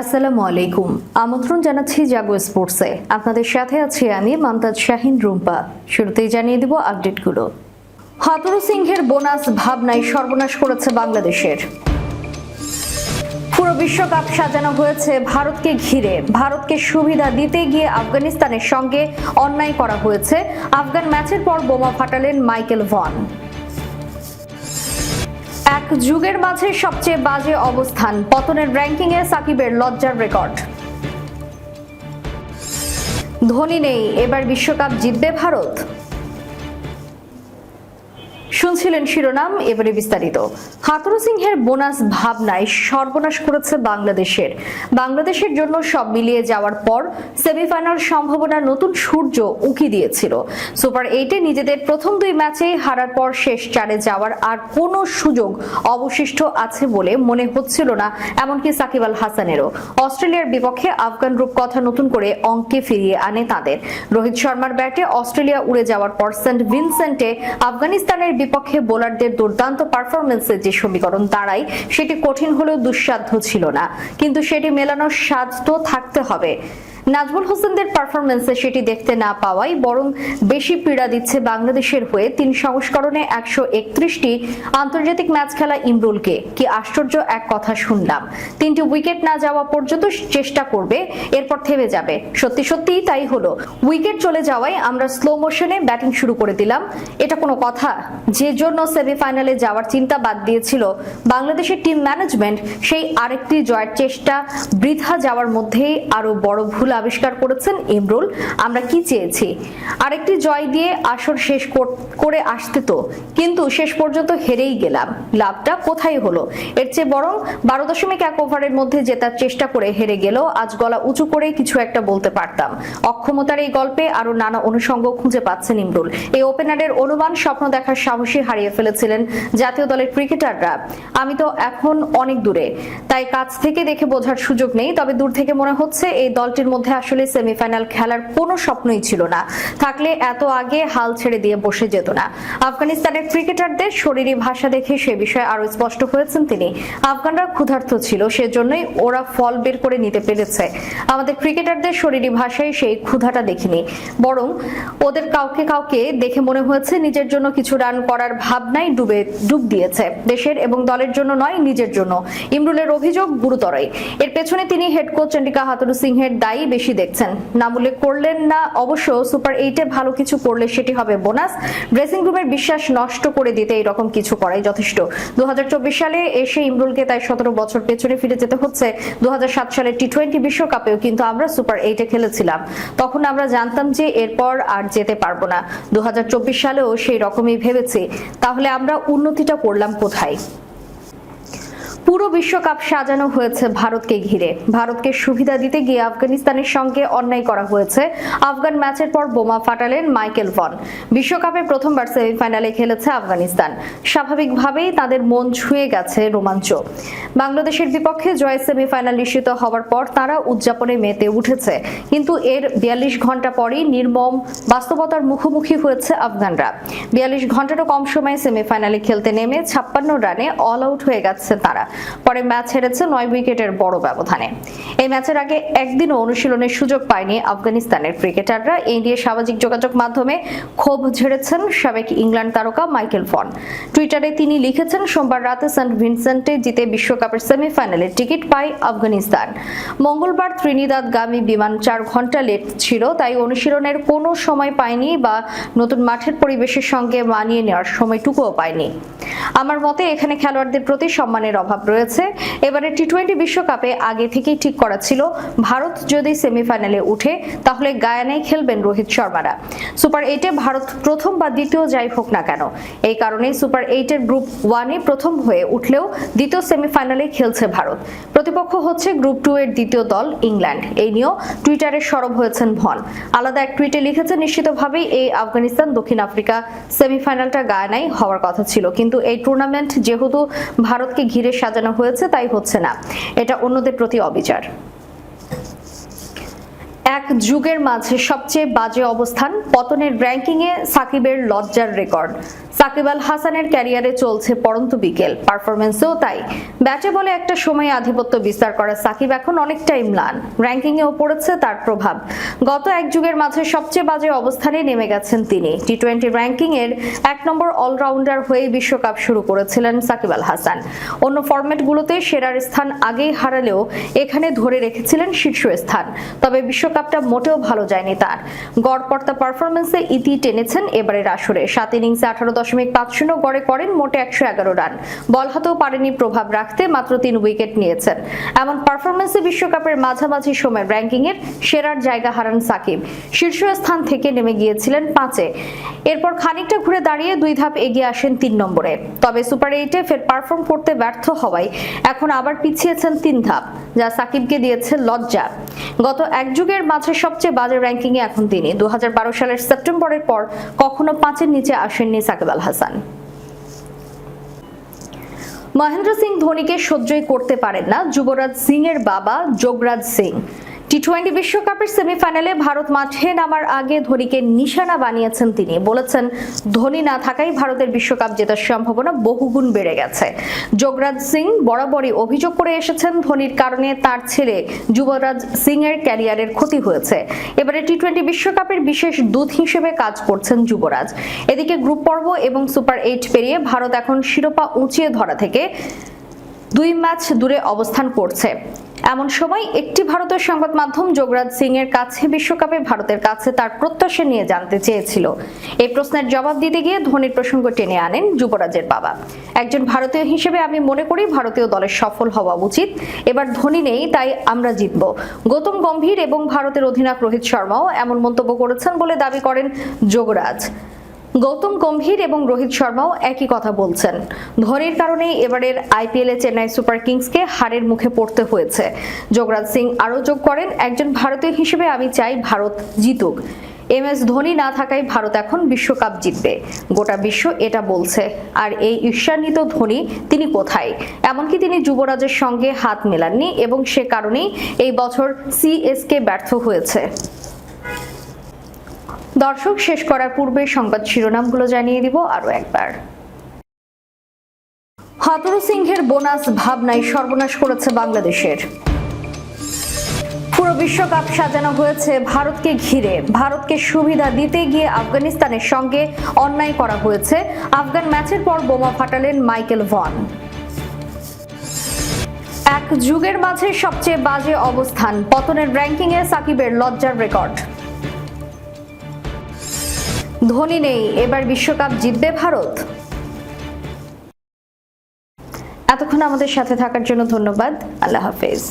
আসসালামু আলাইকুম। আমন্ত্রণ জানাচ্ছি জাগো স্পোর্টসে। আপনাদের সাথে আছি আমি মমতাজ শাহিন রুম্পা। শুরুতেই জানিয়ে দিব আপডেটগুলো। হাতুরু সিংহের বোনাস ভাবনায় সর্বনাশ করেছে বাংলাদেশের। পুরো বিশ্বকাপ সাজানো হয়েছে ভারতকে ঘিরে। ভারতকে সুবিধা দিতে গিয়ে আফগানিস্তানের সঙ্গে অন্যায় করা হয়েছে। আফগান ম্যাচের পর বোমা ফাটালেন মাইকেল ভন। যুগের মাঝে সবচেয়ে বাজে অবস্থান। পতনের র্যাঙ্কিংয়ে সাকিবের লজ্জার রেকর্ড ধোনি নেই, এবার বিশ্বকাপ জিতবে ভারত। শুনছিলেন শিরোনাম, এবারে বিস্তারিত। হাতুরু সিংহের বোনাস ভাবনায় সর্বনাশ করেছে বাংলাদেশের। বাংলাদেশের জন্য সব মিলিয়ে যাওয়ার পর সেমিফাইনাল সম্ভাবনার নতুন সূর্য উকি দিয়েছিল। সুপার এইটে নিজেদের প্রথম দুই ম্যাচে হারার পর শেষ চারে যাওয়ার আর কোনো সুযোগ অবশিষ্ট আছে বলে মনে হচ্ছিল না, এমনকি সাকিব আল হাসানেরও। অস্ট্রেলিয়ার বিপক্ষে আফগান রূপ কথা নতুন করে অঙ্কে ফিরিয়ে আনে তাদের। রোহিত শর্মার ব্যাটে অস্ট্রেলিয়া উড়ে যাওয়ার পর সেন্ট ভিনসেন্টে আফগানিস্তানের বিপক্ষে বোলারদের দুর্দান্ত পারফরমেন্সের যে সমীকরণ দাঁড়ায়, সেটি কঠিন হলেও দুঃসাধ্য ছিল না। কিন্তু সেটি মেলানোর স্বাদ তো থাকতে হবে। নাজমুল হোসেনদের পারফরমেন্সে সেটি দেখতে না পাওয়াই বরং বেশি পীড়া দিচ্ছে বাংলাদেশের হয়ে তিন সংস্করণে একশো একত্রিশটি আন্তর্জাতিক ম্যাচ খেলা ইমরুলকে। কি আশ্চর্য এক কথা শুনলাম। তিনটি উইকেট না যাওয়া পর্যন্ত চেষ্টা করবে, এরপর থেমে যাবে। সত্যি সত্যিই তাই হলো। উইকেট চলে যাওয়ায় আমরা স্লো মোশনে ব্যাটিং শুরু করে দিলাম। এটা কোনো কথা। যে জন্য সেমিফাইনালে যাওয়ার চিন্তা বাদ দিয়েছিল বাংলাদেশের টিম ম্যানেজমেন্ট সেই আরেকটি জয়ের চেষ্টা বৃথা যাওয়ার মধ্যেই আরও বড় ভুল আবিষ্কার করেছেন ইমরুল। আমরা কি চেয়েছি? আরেকটি জয় দিয়ে আসর শেষ করে আসতে তো, কিন্তু শেষ পর্যন্ত হেরেই গেলাম। লাভটা কোথায় হলো? এর চেয়ে বরং বারো দশমিক এক ওভারের মধ্যে জেতার চেষ্টা করে হেরে গেলেও আজ গলা উঁচু করে কিছু একটা বলতে পারতাম। অক্ষমতার এই গল্পে আরও নানা অনুষঙ্গ খুঁজে পাচ্ছেন ইমরুল। এই ওপেনারের অনুমান স্বপ্ন দেখার সাহসী হারিয়ে ফেলেছিলেন জাতীয় দলের ক্রিকেটাররা। আমি তো এখন অনেক দূরে, তাই কাছ থেকে দেখে বোঝার সুযোগ নেই। তবে দূর থেকে মনে হচ্ছে এই দলটির মধ্যে আসলে সেমিফাইনাল খেলার কোনো স্বপ্নই ছিল না। থাকলে এত আগে হাল ছেড়ে দিয়ে বসে যেত না। আফগানিস্তানের ক্রিকেটারদের শরীরী ভাষা দেখে সে বিষয়ে আরও স্পষ্ট হয়েছেন তিনি। আফগানরা ক্ষুধার্ত ছিল, সেজন্যই ওরা ফল বের করে নিতে পেরেছে। আমাদের ক্রিকেটারদের শরীরী ভাষায় সেই ক্ষুধাটা দেখিনি। বরং ওদের কাউকে কাউকে দেখে মনে হয়েছে নিজের জন্য কিছু রান করার ভাবনাই ডুবে, ডুব দিয়েছে। দেশের এবং দলের জন্য নয়, নিজের জন্য। ইমরুলের অভিযোগ গুরুতরই। এর পেছনে তিনি হেড কোচ চন্ডিকা হাতুরু সিংহের দায়ী বেশি দেখছেন। নাম উল্লেখ করলেন না, অবশ্য সুপার এইটে ভালো কিছু করলে সেটি হবে বোনাস। ড্রেসিং রুমের বিশ্বাস নষ্ট করে দিতে এরকম কিছু করাই যথেষ্ট। দু সালে এসে ইমরুলকে তাই সতেরো বছর পেছনে ফিরে যেতে হচ্ছে। দুহাজার সাত সালে টি টোয়েন্টি বিশ্বকাপেও কিন্তু আমরা সুপার এইটে খেলেছিলাম। তখন আমরা জানতাম যে এরপর আর যেতে পারব না। দু হাজার চব্বিশ সালেও সেই রকমই ভেবেছি। তাহলে আমরা উন্নতিটা করলাম কোথায়? পুরো বিশ্বকাপ সাজানো হয়েছে ভারতকে ঘিরে। ভারতকে সুবিধা দিতে গিয়ে আফগানিস্তানের সঙ্গে অন্যায় করা হয়েছে। আফগান ম্যাচের পর বোমা ফাটালেন মাইকেল ভন। বিশ্বকাপে প্রথমবার সেমিফাইনালে খেলেছে আফগানিস্তান। স্বাভাবিকভাবেই তাদের মন ছুঁয়ে গেছে রোমাঞ্চ। বাংলাদেশের বিপক্ষে জয় সেমিফাইনাল নিশ্চিত হওয়ার পর তারা উদযাপনে মেতে উঠেছে। কিন্তু এর বিয়াল্লিশ ঘণ্টা পরেই নির্মম বাস্তবতার মুখোমুখি হয়েছে আফগানরা। বিয়াল্লিশ ঘন্টারও কম সময়ে সেমিফাইনালে খেলতে নেমে ছাপ্পান্ন রানে অল আউট হয়ে গেছে তারা। পরে ম্যাচ হেরেছে নয় উইকেটের বড় ব্যবধানে। এই ম্যাচের আগে একদিনও অনুশীলনের সুযোগ পায়নি আফগানিস্তানের ক্রিকেটাররা। এই নিয়ে সামাজিক যোগাযোগ মাধ্যমে ক্ষোভ ঝেড়েছেন সাবেক ইংল্যান্ড তারকা মাইকেল ফন টুইটারে তিনি লিখেছেন, সোমবার রাতে সেন্ট ভিনসেন্টে জিতে বিশ্বকাপের সেমিফাইনালে টিকিট পায় আফগানিস্তান। মঙ্গলবার ত্রিনিদাদগামী বিমান চার ঘণ্টা লেট ছিল, তাই অনুশীলনের কোনো সময় পায়নি বা নতুন মাঠের পরিবেশের সঙ্গে মানিয়ে নেওয়ার সময়টুকুও পায়নি। আমার মতে, এখানে খেলোয়াড়দের প্রতি সম্মানের অভাব রয়েছে। এবারে টি টোয়েন্টি বিশ্বকাপে আগে থেকেই ঠিক করা ছিল। ভারত যদি সেমিফাইনালে উঠে, তাহলে গায়ানায় খেলবেন রোহিত শর্মারা। সুপার এইটে ভারত প্রথম বা দ্বিতীয় যাই হোক না কেন, এই কারণেই সুপার এইটের গ্রুপ ওয়ানে প্রথম হয়ে উঠলেও দ্বিতীয় সেমিফাইনালে খেলছে ভারত। প্রতিপক্ষ হচ্ছে গ্রুপ টু এর দ্বিতীয় দল ইংল্যান্ড। এই নিয়েও টুইটারে সরব হয়েছেন ভন। আলাদা এক টুইটে লিখেছেন নিশ্চিতভাবেই এই আফগানিস্তান দক্ষিণ আফ্রিকা সেমিফাইনালটা গায়ানায় হওয়ার কথা ছিল। কিন্তু এই টুর্নামেন্ট যেহেতু ভারতকে ঘিরে সাজানো হয়েছে, তাই হচ্ছে না। এটা অন্যদের প্রতি অবিচার। এক যুগের মাঝে সবচেয়ে বাজে অবস্থান পতনের র্যাঙ্কিংয়ে সাকিবের লজ্জার রেকর্ড সাকিব আল হাসানের ক্যারিয়ারে চলছে পরন্ত বিকেল। পারফরমেন্সেও তাই। ব্যাটে বলে একটা সময়ে আধিপত্য বিস্তার করা সাকিব এখন অনেকটাই ম্লান। র্যাঙ্কিং এও পড়েছে তার প্রভাব। গত এক যুগের মাঝে সবচেয়ে বাজে অবস্থানে নেমে গেছেন তিনি। টি টোয়েন্টি র্যাঙ্কিং এর এক নম্বর অলরাউন্ডার হয়ে বিশ্বকাপ শুরু করেছিলেন সাকিব আল হাসান। অন্য ফরম্যাটগুলোতে সেরার স্থান আগেই হারালেও এখানে ধরে রেখেছিলেন শীর্ষ স্থান তবে বিশ্বকাপটা মোটেও ভালো যায়নি তার। গড়পর্তা পারফরমেন্সে ইতি টেনেছেন এবারের আসরে। সাত ইনিংসে আঠারো দশমিক পাঁচ শূন্য গড়ে করেন মোটে একশো এগারো রান। বল হাতেও পারেনি প্রভাব রাখতে, মাত্র তিন উইকেট নিয়েছেন। এমন পারফরমেন্সে বিশ্বকাপের মাঝামাঝি সময় র্যাঙ্কিং এর সেরার জায়গা হারান সাকিব। শীর্ষ স্থান থেকে নেমে গিয়েছিলেন পাঁচে। এরপর খানিকটা ঘুরে দাঁড়িয়ে দুই ধাপ এগিয়ে আসেন তিন নম্বরে। তবে সুপার এইটে ফের পারফর্ম করতে ব্যর্থ হওয়ায় এখন আবার পিছিয়েছেন তিন ধাপ, যা সাকিবকে দিয়েছে লজ্জা। গত এক যুগের মাঝে সবচেয়ে বাজে র্যাঙ্কিং এ এখন তিনি। দু হাজার বারো সালের সেপ্টেম্বরের পর কখনো পাঁচের নিচে আসেননি সাকিব আল হাসান। মহেন্দ্র সিং ধোনিকে সহ্যই করতে পারেন না যুবরাজ সিং এর বাবা যোগরাজ সিং। টি টোয়েন্টি বিশ্বকাপের সেমিফাইনালে ভারত মাঠে নামার আগে ধোনিকে নিশানা বানিয়েছেন তিনি। বলেছেন, ধোনি না থাকাই ভারতের বিশ্বকাপ জেতার সম্ভাবনা বহুগুণ বেড়ে গেছে। যোগরাজ সিং বরাবরই অভিযোগ করে এসেছেন, ধোনির কারণে তার ছেলে যুবরাজ সিং এর ক্যারিয়ারের ক্ষতি হয়েছে। এবারে টি টোয়েন্টি বিশ্বকাপের বিশেষ দূত হিসেবে কাজ করছেন যুবরাজ। এদিকে গ্রুপ পর্ব এবং সুপার এইট পেরিয়ে ভারত এখন শিরোপা উঁচিয়ে ধরা থেকে দুই ম্যাচ দূরে অবস্থান করছে। এমন সময় একটি ভারতের সংবাদ মাধ্যম যোগরাজ সিং এর কাছে বিশ্বকাপে ভারতের কাছে তার প্রত্যাশা নিয়ে জানতে চেয়েছিল। এই প্রশ্নের জবাব দিতে গিয়ে ধোনির প্রসঙ্গ টেনে আনেন যুবরাজের বাবা। একজন ভারতীয় হিসেবে আমি মনে করি ভারতীয় দলের সফল হওয়া উচিত। এবার ধোনি নেই, তাই আমরা জিতব। গৌতম গম্ভীর এবং ভারতের অধিনায়ক রোহিত শর্মাও এমন মন্তব্য করেছেন বলে দাবি করেন যোগরাজ। গৌতম গম্ভীর এবং রোহিত শর্মাও একই কথা বলছেন। ধোনির কারণেই এবারের আইপিএলে চেন্নাই সুপার কিংসকে হারের মুখে পড়তে হয়েছে। যোগরাজ সিং আরও যোগ করেন, একজন ভারতীয় হিসেবে আমি চাই ভারত জিতুক। এম এস ধোনি না থাকায় ভারত এখন বিশ্বকাপ জিতবে। গোটা বিশ্ব এটা বলছে, আর এই ঈর্ষান্বিত ধোনি তিনি কোথায়? এমনকি তিনি যুবরাজের সঙ্গে হাত মেলাননি এবং সে কারণেই এই বছর সিএসকে ব্যর্থ হয়েছে। দর্শক, শেষ করার পূর্বে সংবাদ শিরোনামগুলো জানিয়ে দিব আরও একবার। হাতুরু সিংহের বোনাস ভাবনায় সর্বনাশ করেছে বাংলাদেশের। পুরো বিশ্বকাপ সাজানো হয়েছে ভারতকে ঘিরে। ভারতকে সুবিধা দিতে গিয়ে আফগানিস্তানের সঙ্গে অন্যায় করা হয়েছে। আফগান ম্যাচের পর বোমা ফাটালেন মাইকেল ভন। এক যুগের মাঝে সবচেয়ে বাজে অবস্থান, পতনের র্যাঙ্কিংয়ে সাকিবের লজ্জার রেকর্ড। ধোনি নেই এবার বিশ্বকাপ জিতবে ভারত। এতক্ষণ আমাদের সাথে থাকার জন্য ধন্যবাদ। আল্লাহ হাফেজ।